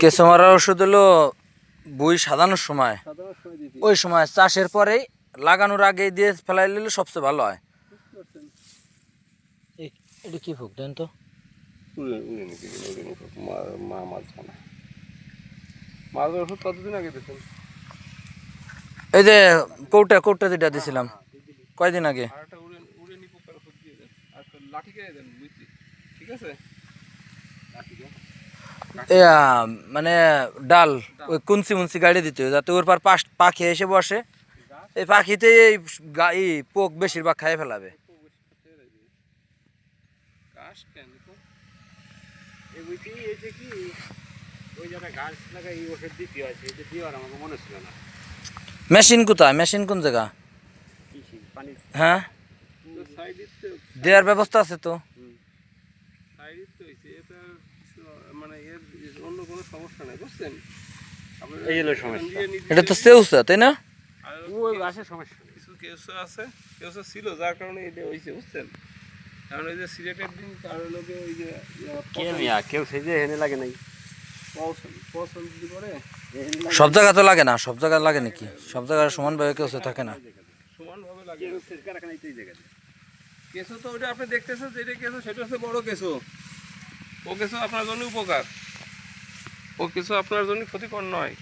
কেঁচো মারার ওষুধ হলো বই সাজানোর সময়। ওই সময় চাষের পরেই লাগানোর আগে দিয়ে ফেলাই নিলে সবচেয়ে ভালো হয়। এটা কি ফুক দেন তো? মা মাছ ওষুধ কতদিন আগে এই যে কৌটা কৌটা যেটা দিছিলাম কয়দিন আগে? আর একটা উড়ে উড়ে নি পোকার ওষুধ দিয়ে দেন। আর একটা লাঠি খেয়ে দেন বুঝছি ঠিক আছে? মানে ডাল ওই কুঞ্চি মুন্সি গাড়ি দিতে হবে, যাতে ওর পর পাশ পাখি এসে বসে। এই পাখিতে এই এই পোক বেশিরভাগ খাই ফেলাবে। মেশিন কোথায়? মেশিন কোন জায়গা? হ্যাঁ? দেওয়ার ব্যবস্থা আছে তো। মানে এর অন্য কোনো সমস্যা নেই বুঝছেন? এই হলো সমস্যা। এটা তো সেউসা তাই না? ওই গাছের সমস্যা কিছু কেসও আছে কেসও ছিল যার কারণে এটা হয়েছে বুঝছেন? কারণ ওই যে সিলেটের দিন লোকে ওই যে কে মিয়া? কেউ সেই যে হেনে লাগে নাই সব জায়গা তো লাগে না সব জায়গায় লাগে নাকি? সব জায়গায় সমানভাবে কেউ থাকে না। সমানভাবে লাগে। কারখানায় তো কেঁচো তো ওটা আপনি দেখতেছেন যেটা কেঁচো সেটা হচ্ছে বড় কেঁচো। ও কিছু আপনার জন্য উপকার। ও কিছু আপনার জন্য ক্ষতিকর নয়।